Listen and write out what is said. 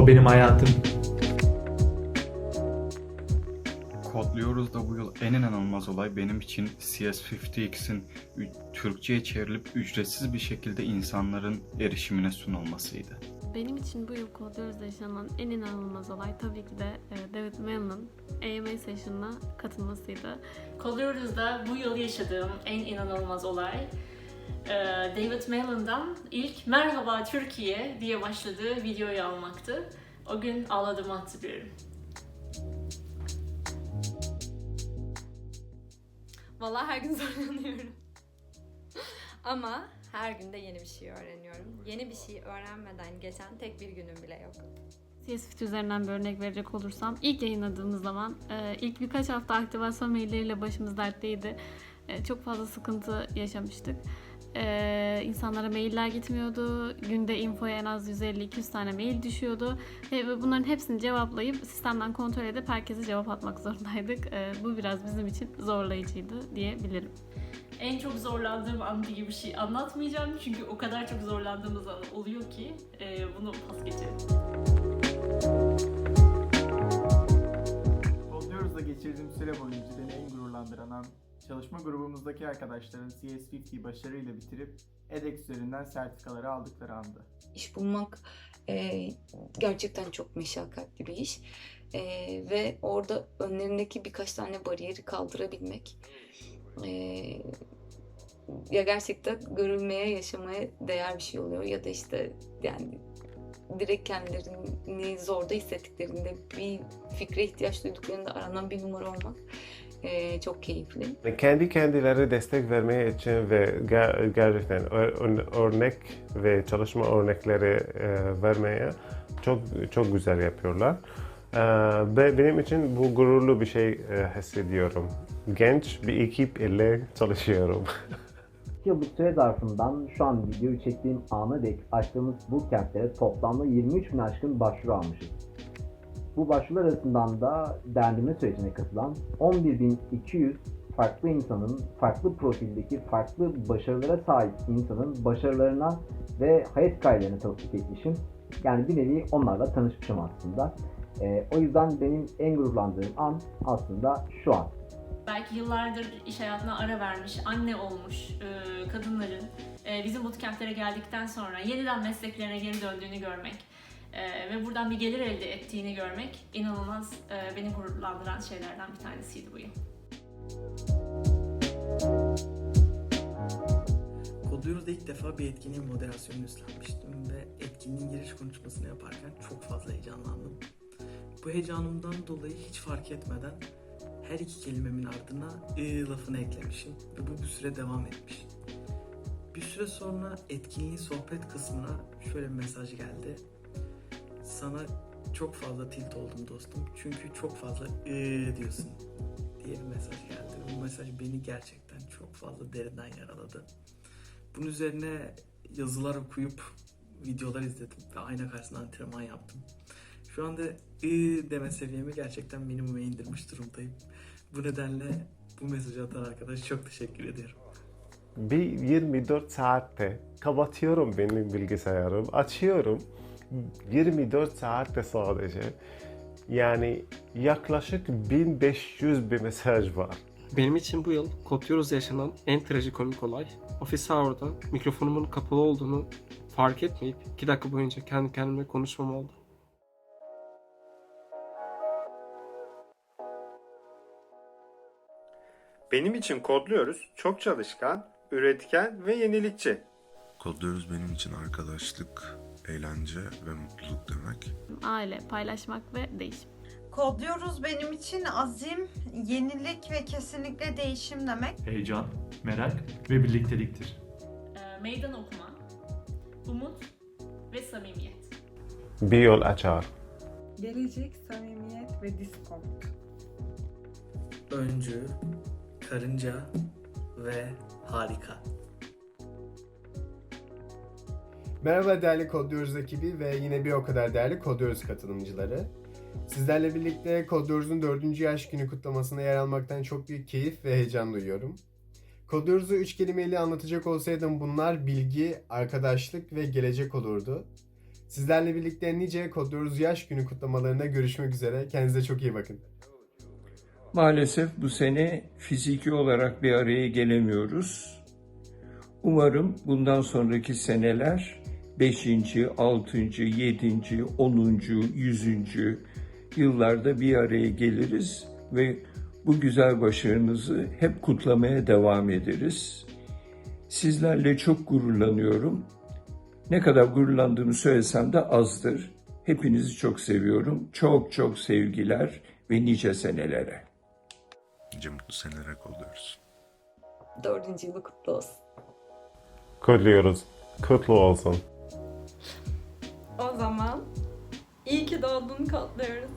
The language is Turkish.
O benim hayatım. Kodluyoruz da bu yıl en inanılmaz olay benim için CS50X'in ü- Türkçe'ye çevrilip ücretsiz bir şekilde insanların erişimine sunulmasıydı. Benim için bu yıl Kodluyoruz'da yaşanan en inanılmaz olay tabii ki de e, David Mellon'ın AMA Session'ına katılmasıydı. Kolluyoruz'da bu yıl yaşadığım en inanılmaz olay David Mellon'dan ilk Merhaba Türkiye diye başladığı videoyu almaktı. O gün ağladığımı hatırlıyorum. Vallahi her gün zorlanıyorum. Ama her günde yeni bir şey öğreniyorum. Yeni bir şey öğrenmeden geçen tek bir günüm bile yok. CSFT üzerinden bir örnek verecek olursam ilk yayınladığımız zaman e, ilk birkaç hafta aktivasyon mailleriyle başımız dertteydi. E, çok fazla sıkıntı yaşamıştık. E, insanlara mailler gitmiyordu. Günde infoya en az 150-200 tane mail düşüyordu. Ve bunların hepsini cevaplayıp sistemden kontrol edip herkese cevap atmak zorundaydık. E, bu biraz bizim için zorlayıcıydı diyebilirim. En çok zorlandığım an gibi bir şey anlatmayacağım çünkü o kadar çok zorlandığımız an oluyor ki e, bunu pas geçelim. Geçirdiğim süre boyunca beni en gururlandıran an, çalışma grubumuzdaki arkadaşların CS50 başarıyla bitirip edX üzerinden sertifikaları aldıkları andı. İş bulmak e, gerçekten çok meşakkatli bir iş. E, ve orada önlerindeki birkaç tane bariyeri kaldırabilmek e, ya gerçekten görülmeye, yaşamaya değer bir şey oluyor ya da işte yani direkt kendilerini zorda hissettiklerinde bir fikre ihtiyaç duyduklarında aranan bir numara olmak e, çok keyifli. Kendi kendileri destek vermeye için ve ger- gerçekten ör- örnek ve çalışma örnekleri e, vermeye çok çok güzel yapıyorlar. E, benim için bu gururlu bir şey e, hissediyorum. Genç bir ekip ile çalışıyorum. yıllık süre zarfından şu an videoyu çektiğim ana dek açtığımız bootcamp'lere toplamda 23 bin aşkın başvuru almışız. Bu başvurular arasından da değerlendirme sürecine katılan 11.200 farklı insanın, farklı profildeki farklı başarılara sahip insanın başarılarına ve hayat hikayelerine tanıklık etmişim. Yani bir nevi onlarla tanışmışım aslında. Ee, o yüzden benim en gururlandığım an aslında şu an. Belki yıllardır iş hayatına ara vermiş, anne olmuş e, kadınların e, bizim bootcamp'lere geldikten sonra yeniden mesleklerine geri döndüğünü görmek e, ve buradan bir gelir elde ettiğini görmek inanılmaz e, beni gururlandıran şeylerden bir tanesiydi bu yıl. Kodluyoruz'da ilk defa bir etkinliğin moderasyonunu üstlenmiştim ve etkinliğin giriş konuşmasını yaparken çok fazla heyecanlandım. Bu heyecanımdan dolayı hiç fark etmeden her iki kelimemin ardına ı lafını eklemişim ve bu bir süre devam etmiş. Bir süre sonra etkinliğin sohbet kısmına şöyle bir mesaj geldi. Sana çok fazla tilt oldum dostum çünkü çok fazla ı diyorsun diye bir mesaj geldi. Bu mesaj beni gerçekten çok fazla derinden yaraladı. Bunun üzerine yazılar okuyup videolar izledim ve ayna karşısında antrenman yaptım. Şu anda ı deme seviyemi gerçekten minimuma indirmiş durumdayım. Bu nedenle bu mesajı atan arkadaş çok teşekkür ediyorum. Bir 24 saatte kapatıyorum benim bilgisayarım, açıyorum. 24 saatte sadece. Yani yaklaşık 1500 bir mesaj var. Benim için bu yıl Kodluyoruz yaşanan en trajikomik olay ofis hour'da mikrofonumun kapalı olduğunu fark etmeyip 2 dakika boyunca kendi kendime konuşmam oldu. Benim için kodluyoruz çok çalışkan, üretken ve yenilikçi. Kodluyoruz benim için arkadaşlık, eğlence ve mutluluk demek. Aile, paylaşmak ve değişim. Kodluyoruz benim için azim, yenilik ve kesinlikle değişim demek. Heyecan, merak ve birlikteliktir. E, meydan okuma, umut ve samimiyet. Bir yol açar. Gelecek, samimiyet ve diskont. Öncü, karınca ve harika. Merhaba değerli Kodluyoruz ekibi ve yine bir o kadar değerli Kodluyoruz katılımcıları. Sizlerle birlikte Kodluyoruz'un 4. yaş günü kutlamasına yer almaktan çok büyük keyif ve heyecan duyuyorum. Kodluyoruz'u üç kelimeyle anlatacak olsaydım bunlar bilgi, arkadaşlık ve gelecek olurdu. Sizlerle birlikte nice Kodluyoruz yaş günü kutlamalarında görüşmek üzere. Kendinize çok iyi bakın. Maalesef bu sene fiziki olarak bir araya gelemiyoruz. Umarım bundan sonraki seneler 5. 6. 7. 10. 100. yıllarda bir araya geliriz ve bu güzel başarınızı hep kutlamaya devam ederiz. Sizlerle çok gururlanıyorum. Ne kadar gururlandığımı söylesem de azdır. Hepinizi çok seviyorum. Çok çok sevgiler ve nice senelere. Nice mutlu seneler kodluyoruz. Dördüncü yılı kutlu olsun. Kutluyoruz. Kutlu olsun. O zaman iyi ki doğdun kutluyoruz.